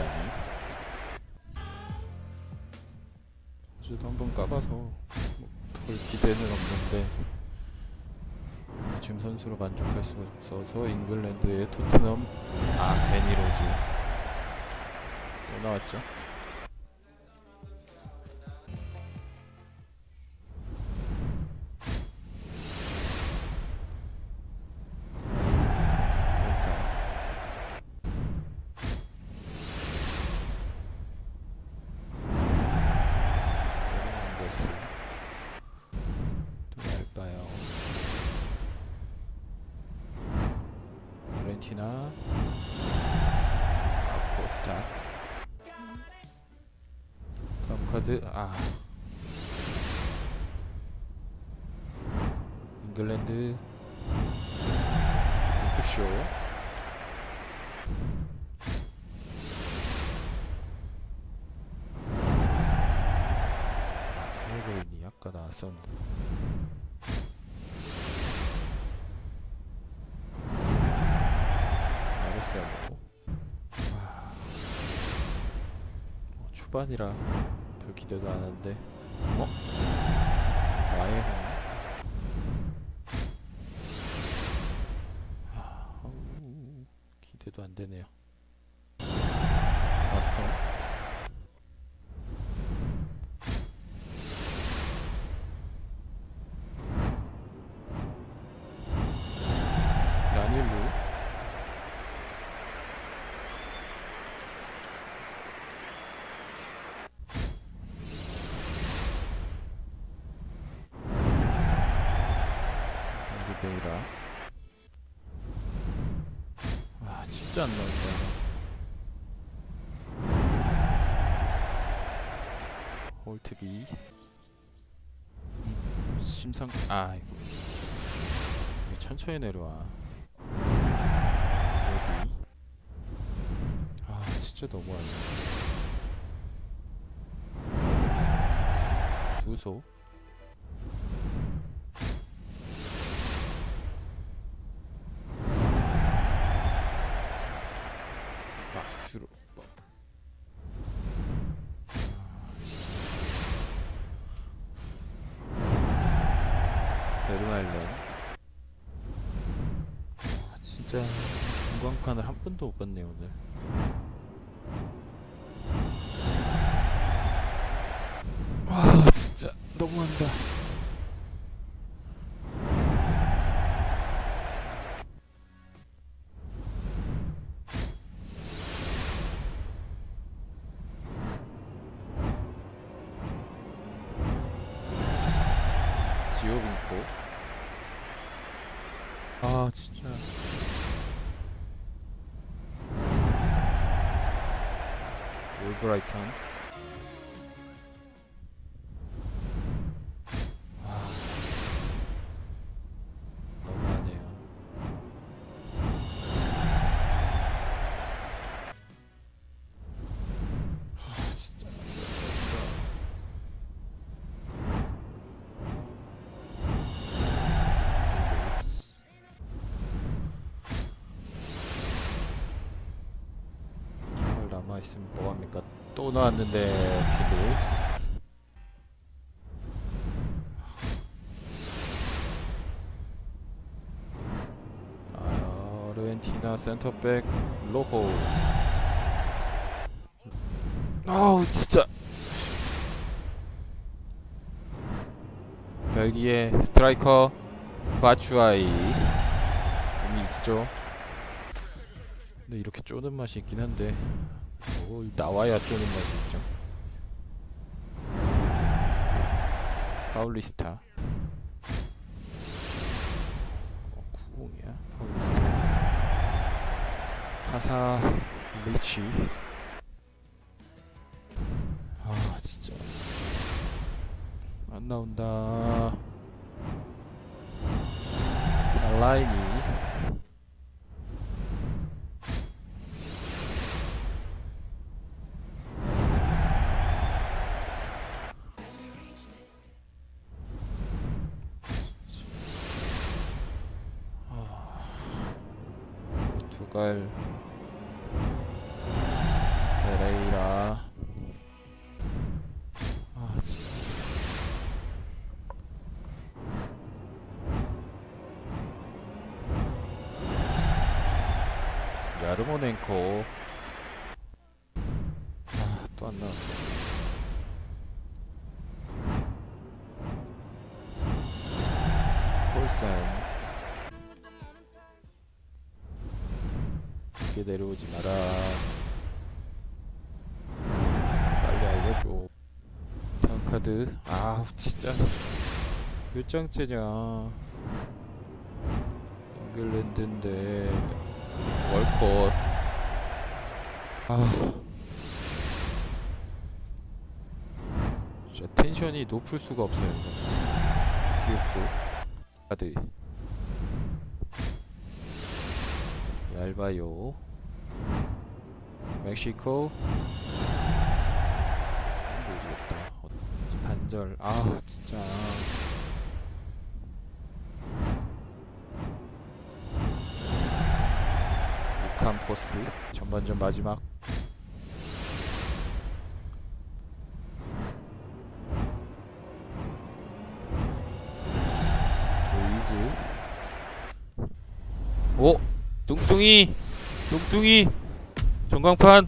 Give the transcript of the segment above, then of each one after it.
아니 어제도 한번 까봐서 뭐별 기대는 없는데 지금 선수로 만족할 수 없어서 잉글랜드의 토트넘 아 데니 로즈. 또 나왔죠 아르헨티나. 아포스타 다음 카드 아. 잉글랜드. 잉크쇼 테레그린이 아까 나왔었는데 뭐 초반이라 별 기대도 안 하는데 어? 나의 리베이라 와 진짜 안 나온다. 홀트비. 음, 심상 아이고 이게 천천히 내려와. 어디. 아 진짜 너무하네. 수소 뭐. 베르말렌 아, 진짜 전광판을 한 번도 못 봤네 오늘. 와 진짜. 너무한다 너무하네요 아 남아있으면 뭐합니까 또 나왔는데 필립스. 아, 아르헨티나 센터백 로호. 아우 진짜. 벨기에 스트라이커 바추아이. 의미 있죠? 근데 이렇게 쪼는 맛이 있긴 한데 오, 나와야 쪼는 맛이 있죠. 파울리스타. 어, 90이야? 파울리스타. 하사 리치. 아 진짜. 안 나온다. 라인이 포르투갈. 페레이라. 아 진짜. 야르모넨코. 아 또 안 나왔어 이렇게 내려오지 마라. 빨리 알려줘. 다음 카드. 아우 진짜. 몇 장째냐 잉글랜드인데. 월컷. 아 진짜 텐션이 높을 수가 없어요 듀프. 카드. 얇아요 멕시코. 모르겠다 어, 반절. 아 진짜. 오캄포스. 전반전 마지막. 루이즈. 오 뚱뚱이. 뚱뚱이 전광판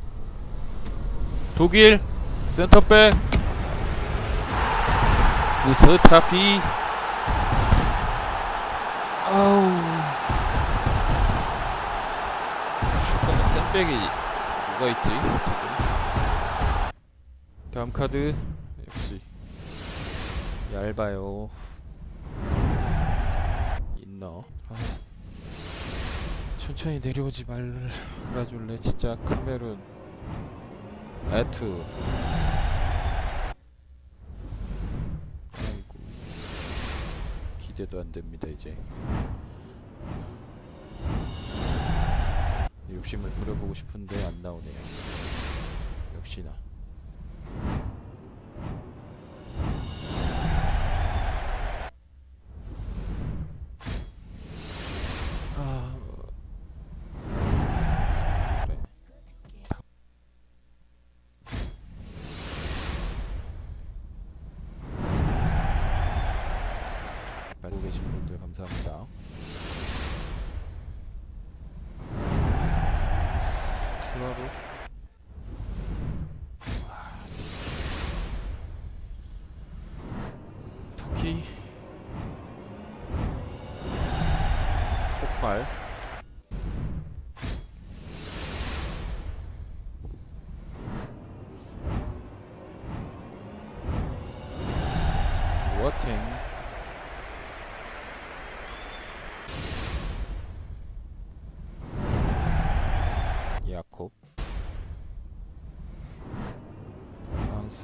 독일 센터백 무스타피. 아우. 잠깐만 센백이 뭐가 있지? 지금. 다음 카드. 역시. 얇아요. 있너. 아, 천천히 내려오지 말아줄래? 진짜 카메룬. 에투. 아이고. 기대도 안 됩니다 이제. 욕심을 부려보고 싶은데 안 나오네요. 역시나 감사합니다. 투하로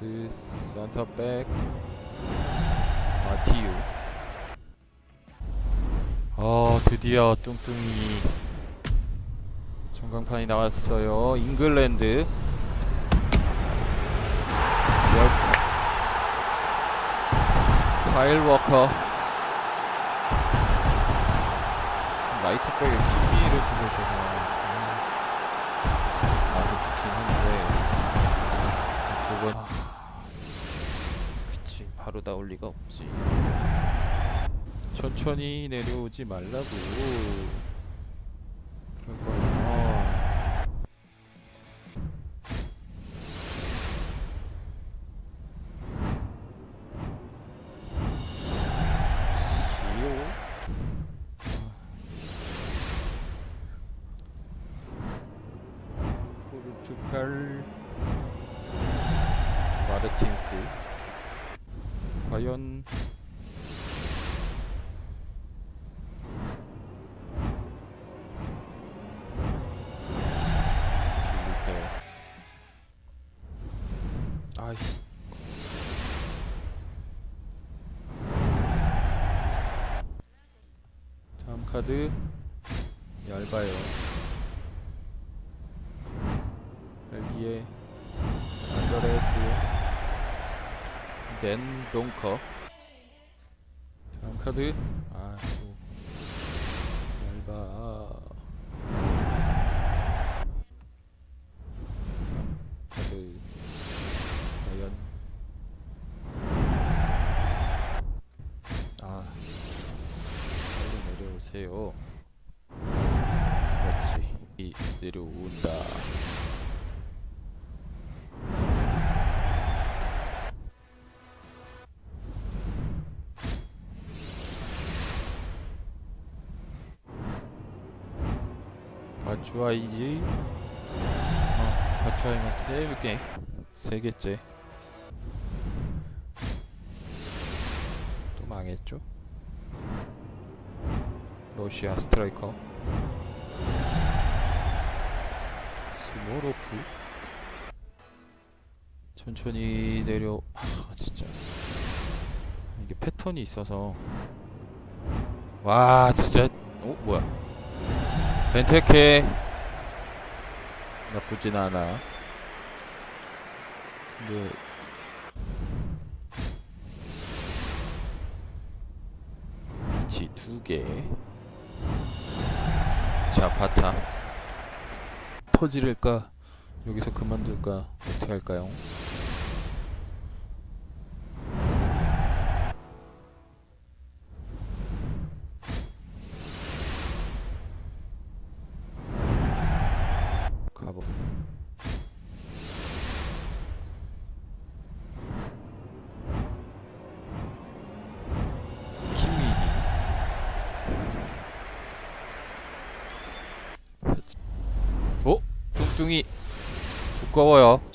프랑스 센터백 마티유 어 드디어 뚱뚱이 전광판이 나왔어요. 잉글랜드. 열코 카일 워커 좀 라이트백에 키미를 쓰고 있어서 음, 아주 좋긴 한데 두번 바로 나올 리가 없지. 천천히 내려오지 말라고 과연 아이씨. 다음 카드. 얇아요 댄 동커. 다음 카드. 아이고. 얇아. 다음 카드. 과연. 아. 빨리 내려오세요. 그렇지. 이 내려온다. 바추아이지. 어, 세 개, 세 개째. 또 망했죠? 러시아 스트라이커 스모로프 천천히 내려 아 진짜 이게 패턴이 있어서 와 진짜 어 뭐야 벤테케. 나쁘진 않아. 근데 위치 두개. 자 바타 터지를까? 여기서 그만둘까? 어떻게 할까요?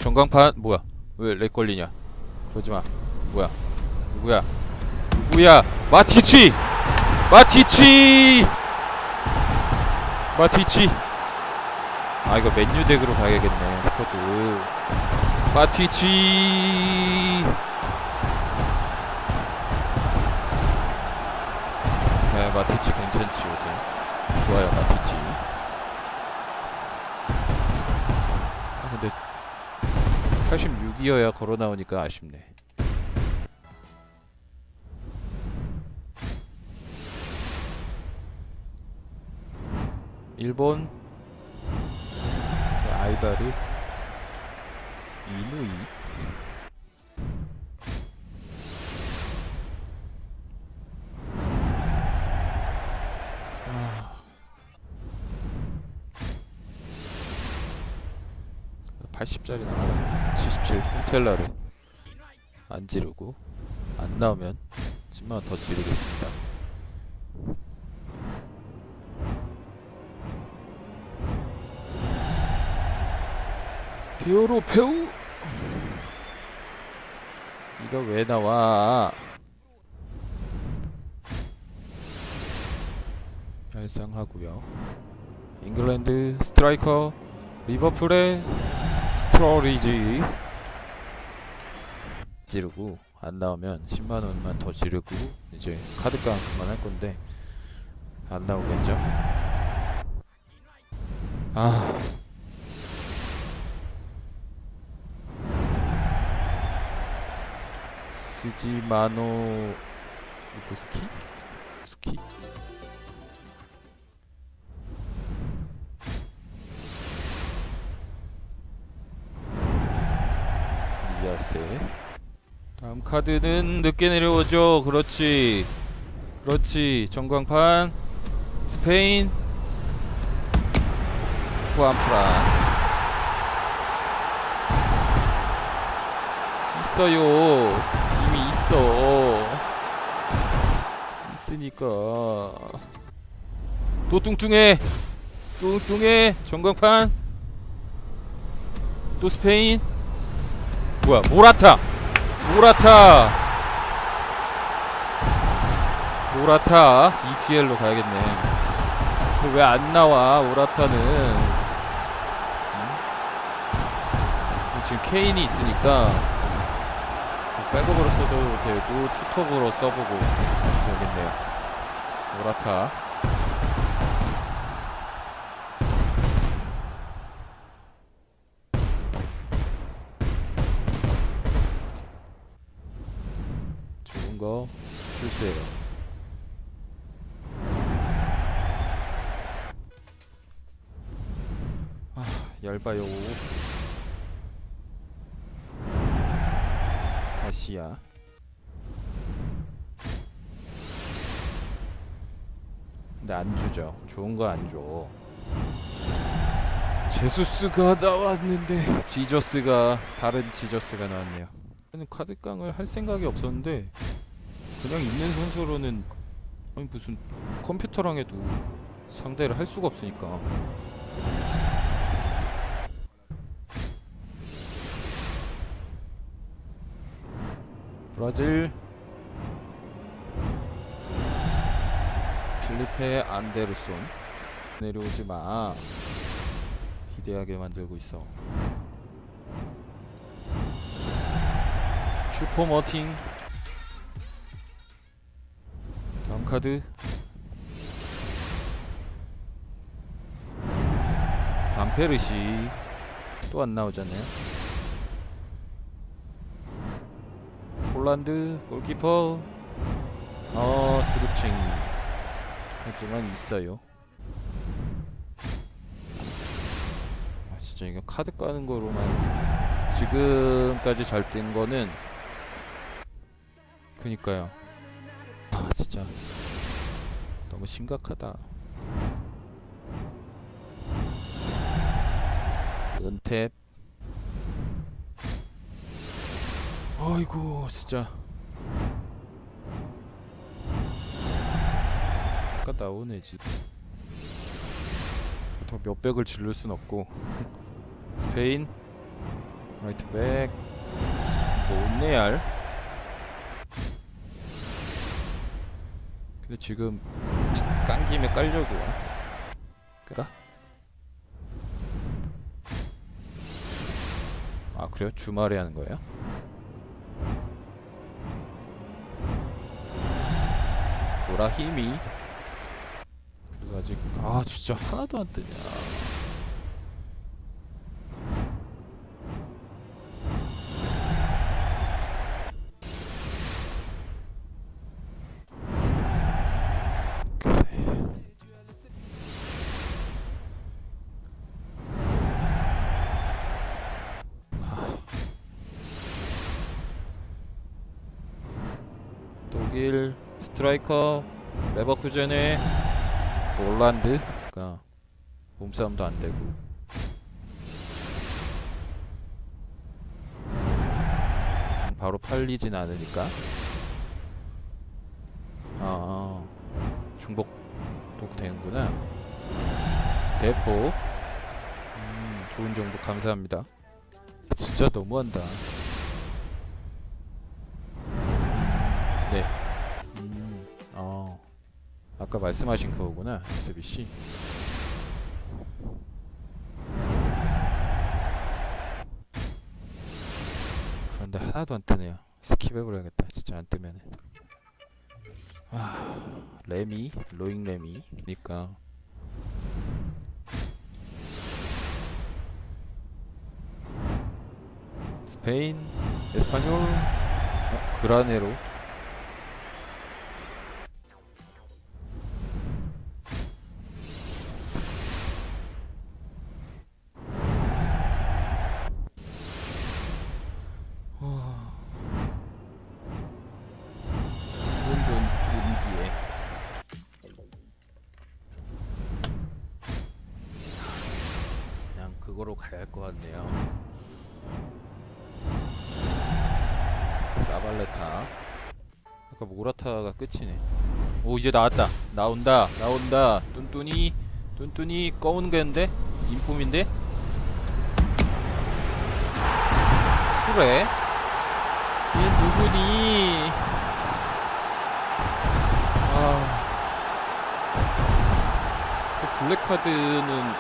전광판? 뭐야? 왜 렉 걸리냐? 그러지마. 뭐야? 누구야? 누구야? 마티치! 마티치! 마티치! 아 이거 맨유 덱으로 가야겠네 스쿼드. 마티치! 네 마티치 괜찮지 요새. 좋아요 마티치 86이어야 걸어 나오니까 아쉽네. 일본. 자, 아이바르 이누이 80짜리 나가라 77 홈텔라를 안 지르고 안 나오면 10만원 더 지르겠습니다. 대요로 배우! 이거 왜 나와? 발상하고요. 잉글랜드 스트라이커 리버풀의 스 트로리지. 지르고 안 나오면 10만 원만 더 지르고 이제 카드깡 그만할 건데 안 나오겠죠? 아. 스지마노 부스키? 스키 이아세 다음 카드는 늦게 내려오죠. 그렇지. 그렇지. 전광판. 스페인. 후안프란. 있어요. 이미 있어. 있으니까. 또 뚱뚱해. 뚱뚱해. 전광판. 또 스페인 뭐야 모라타. 모라타. 모라타. EPL로 가야겠네. 왜안 나와 모라타는? 응? 지금 케인이 있으니까 뭐 백업으로 써도 되고 투톱으로 써보고 되겠네요. 모라타 주세요. 아, 열봐요. 가시야. 근데 안 주죠. 좋은 거 안 줘. 제수스가 나왔는데 지저스가 다른 지저스가 나왔네요. 카드깡을 할 생각이 없었는데 그냥 있는 선수로는 아니 무슨 컴퓨터랑 해도 상대를 할 수가 없으니까. 브라질. 필리페 안데르손. 내려오지 마. 기대하게 만들고 있어. 슈퍼 머팅 카드? 반페르시. 또 안 나오잖아요. 폴란드 골키퍼. 어 수륙쟁이. 하지만 있어요. 아 진짜 이거 카드 까는 거로만 지금까지 잘뜬 거는 그니까요 아 진짜 너무 심각하다. 은탭 아이고 진짜. 아까 나오네 지금. 더 몇백을 질를 순 없고. 스페인. 라이트 백 모네알 근데 지금 깐 김에 깔려고 그까? 아 그래요? 주말에 하는 거예요? 보라 힘이 그리고 아직 아 진짜 하나도 안 뜨냐 스트라이커 레버쿠젠의 볼란드가 몸싸움도 안 되고. 바로 팔리진 않으니까. 아. 중복도 되는구나. 대포. 음, 좋은 정보 감사합니다. 진짜 너무한다 아까 말씀하신 그거구나. SBC. 그런데 하나도 안 뜨네요. 스킵해버려야겠다. 진짜 안 뜨면은. 아, 레미, 로잉 레미니까. 스페인, 에스파뇰, 어, 그라네로. 그거로 가야 할 것 같네요. 사발레타. 아까 모라타가 끝이네. 오 이제 나왔다. 나온다. 나온다. 뚠뚠이 뚠뚠이 검은 개인데 인폼인데. 투레. 얘 누구니? 아. 저 블랙카드는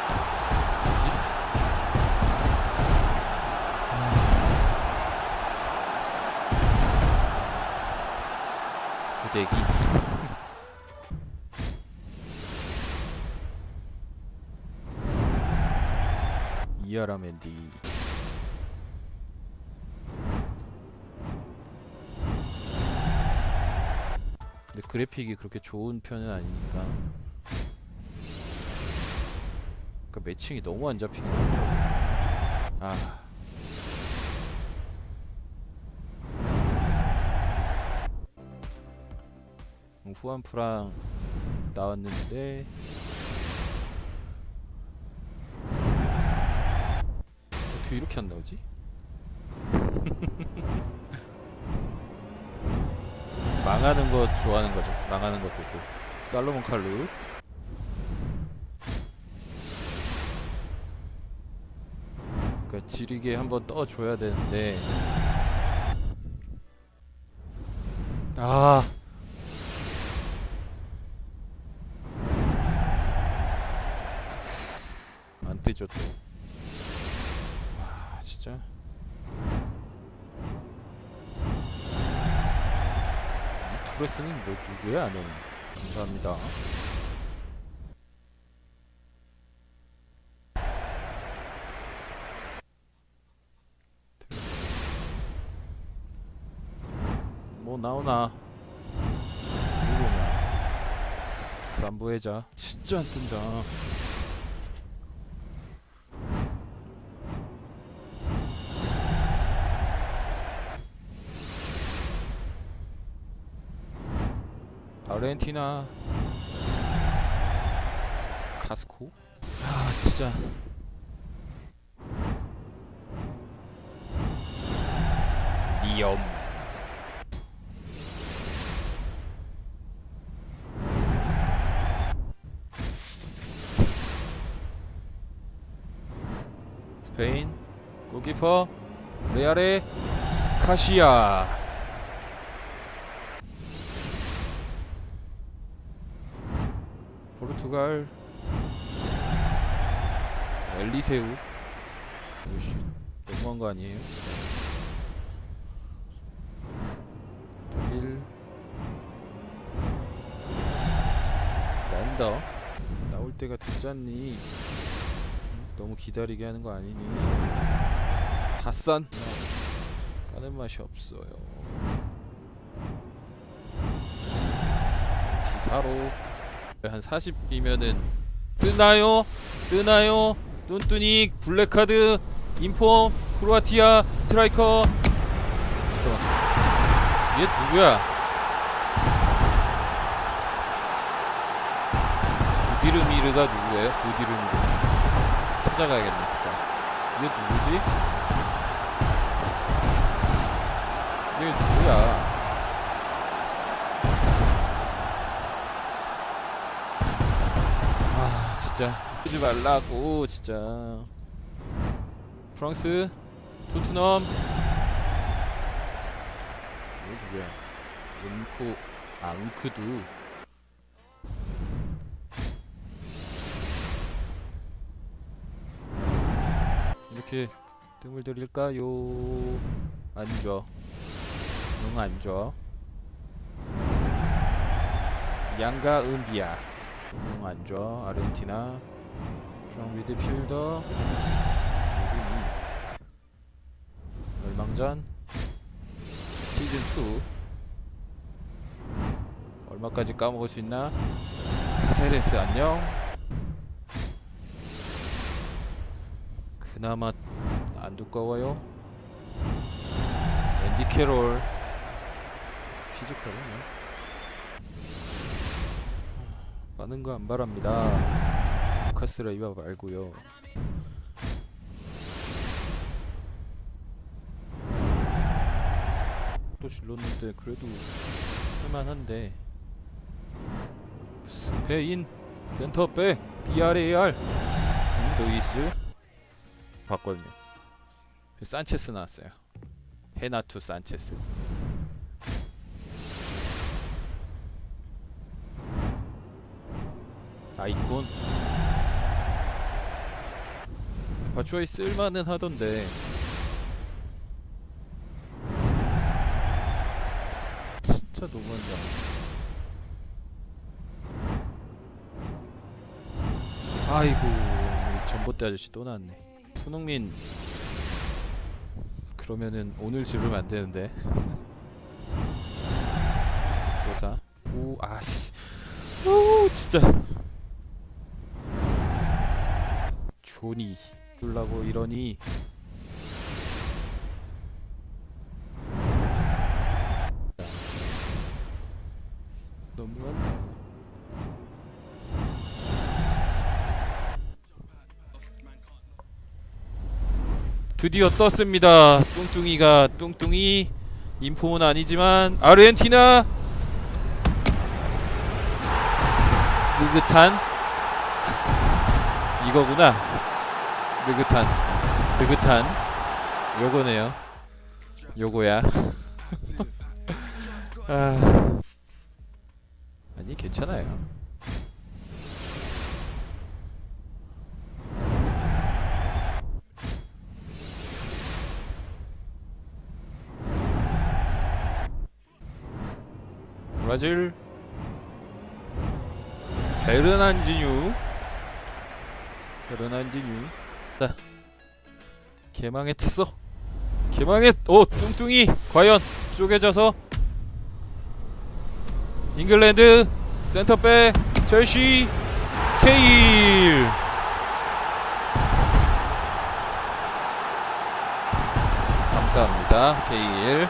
뭐지? 아. 부대기. 이아라 맨디. 근데 그래픽이 그렇게 좋은 편은 아니니까 그 매칭이 너무 안 잡히긴 하더라고 아 후안프랑 나왔는데 어떻게 이렇게 안 나오지? 망하는 거 좋아하는 거죠. 망하는 거 보고. 살로몬 칼루. 그러니까 지리게 한번 떠줘야 되는데. 아. 안 뜨죠 또. 와 진짜. 이 투레스는 뭐 누구야 는 감사합니다. 뭐 나오나? 누구냐? 삼부해자 진짜 안 뜬다. 아르헨티나 카스코. 아 진짜. 위험. 스페인 골키퍼 레알의 카시야 포르투갈 엘리세우. 오씨 너무한 거 아니에요? 독일. 랜더 나올 때가 됐잖니. 너무 기다리게 하는 거 아니니. 핫산. 까는 맛이 없어요. 기사로 한 40이면은 뜨나요? 뜨나요? 뚠뚠익 블랙카드 인폼 크로아티아 스트라이커 잠깐만 얘 누구야? 부디르미르가 누구예요? 부디르미르 찾아가야겠네 진짜 얘 누구지? 얘 누구야? 진짜. 하지 말라고 진짜. 프랑스 토트넘. 이거 누구야? 은쿠 앙크두. 이렇게 뜸을 들일까요? 안줘. 응 안줘. 양가 은비야 응 안줘 아르헨티나. 중 미드필더. 멸망전. 시즌 2 얼마까지 까먹을 수 있나? 카세레스 안녕. 그나마 안 두꺼워요. 앤디 캐롤. 피지컬은 많은 거 안 바랍니다. 루카스 레이바 말고요. 또 질렀는데 그래도 할만한데. 스페인 센터백 BRAR 음, 루이스 봤거든요. 산체스 나왔어요. 헤나투 산체스 아이콘. 바추아이 쓸만은 하던데. 진짜 너무한다. 아이고 전봇대 아저씨 또 나왔네. 손흥민. 그러면은 오늘 지르면 안 되는데. 쏘사. 오 아씨. 오 진짜 오니 둘라고 이러니. 너무한다 드디어 떴습니다. 뚱뚱이가 뚱뚱이. 인포는 아니지만 아르헨티나. 느긋한. 이거구나. 느긋한 느긋한 요거네요. 요거야. 아. 아니 괜찮아요. 브라질 베르난지뉴 베르난지뉴 자 개망했어. 개망했 오 뚱뚱이 과연 쪼개져서 잉글랜드 센터백 첼시 케일. 감사합니다 케일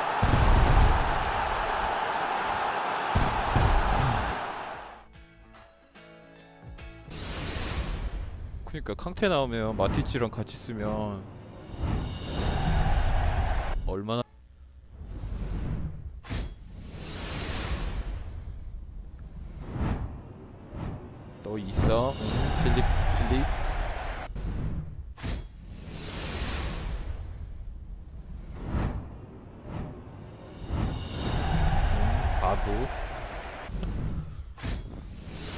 그니까 캉테 나오면 마티치랑 같이 쓰면 얼마나 너 있어? 응, 필립 필립. 응, 바보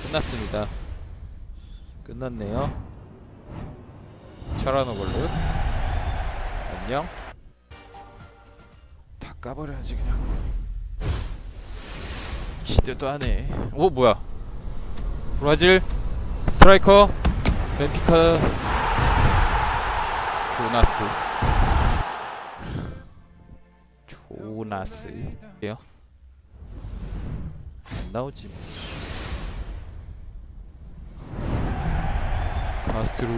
끝났습니다. 끝났네요 차라노걸로. 안녕. 다 까버려야지 그냥. 기대도 안해 오 뭐야? 브라질 스트라이커 벤피카 조나스. 조나스. 예요. 안 나오지. 뭐. 카스트로